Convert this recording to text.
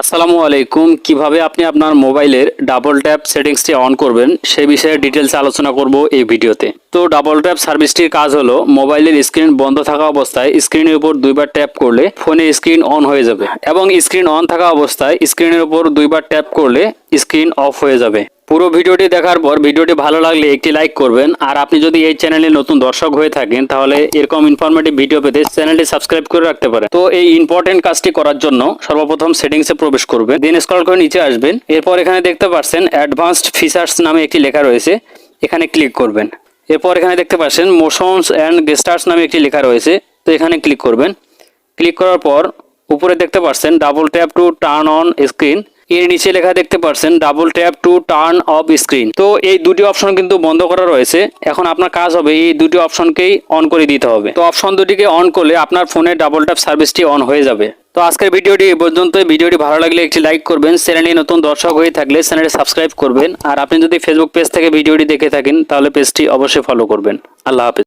আসসালামু আলাইকুম। কীভাবে আপনি আপনার মোবাইলের ডাবল ট্যাপ সেটিংসটি অন করবেন সে বিষয়ে ডিটেলসে আলোচনা করব এই ভিডিওতে। তো ডাবল ট্যাপ সার্ভিসটির কাজ হলো, মোবাইলের স্ক্রিন বন্ধ থাকা অবস্থায় স্ক্রিনের উপর দুইবার ট্যাপ করলে ফোনে স্ক্রিন অন হয়ে যাবে এবং স্ক্রিন অন থাকা অবস্থায় স্ক্রিনের উপর দুইবার ট্যাপ করলে স্ক্রিন অফ হয়ে যাবে। পুরো ভিডিওটি দেখার পর ভিডিওটি ভালো লাগলে একটি লাইক করবেন। আর আপনি যদি এই চ্যানেলে নতুন দর্শক হয়ে থাকেন, তাহলে এরকম ইনফরমেটিভ ভিডিও পেতে চ্যানেলটি সাবস্ক্রাইব করে রাখতে পারেন। তো এই ইম্পর্টেন্ট কাজটি করার জন্য সর্বপ্রথম সেটিংসে প্রবেশ করবেন দেন স্ক্রল করে নিচে আসবেন। এরপর এখানে দেখতে পাচ্ছেন অ্যাডভান্সড ফিচার্স নামে একটি লেখা রয়েছে, এখানে ক্লিক করবেন। এরপর এখানে দেখতে পাচ্ছেন মোশনস অ্যান্ড গেস্টার্স নামে একটি লেখা রয়েছে, তো এখানে ক্লিক করবেন। ক্লিক করার পর উপরে দেখতে পাচ্ছেন double tap to turn on screen এর নিচে লেখা দেখতে পাচ্ছেন double tap to turn off screen তো এই দুটি অপশন কিন্তু বন্ধ করা রয়েছে। এখন আপনার কাজ হবে এই দুটি অপশনকেই অন করে দিতে হবে। তো অপশন দুটিকে অন করলে আপনার ফোনে ডাবল ট্যাপ সার্ভিসটি অন হয়ে যাবে। তো আজকের ভিডিওটি এই পর্যন্ত ভিডিওটি ভালো লাগলে একটি লাইক করবেন। চ্যানেলে নতুন দর্শক হয়ে থাকলে চ্যানেলটি সাবস্ক্রাইব করবেন। আর আপনি যদি ফেসবুক পেজ থেকে ভিডিওটি দেখে থাকেন, তাহলে পেজটি অবশ্যই ফলো করবেন। আল্লাহ হাফেজ।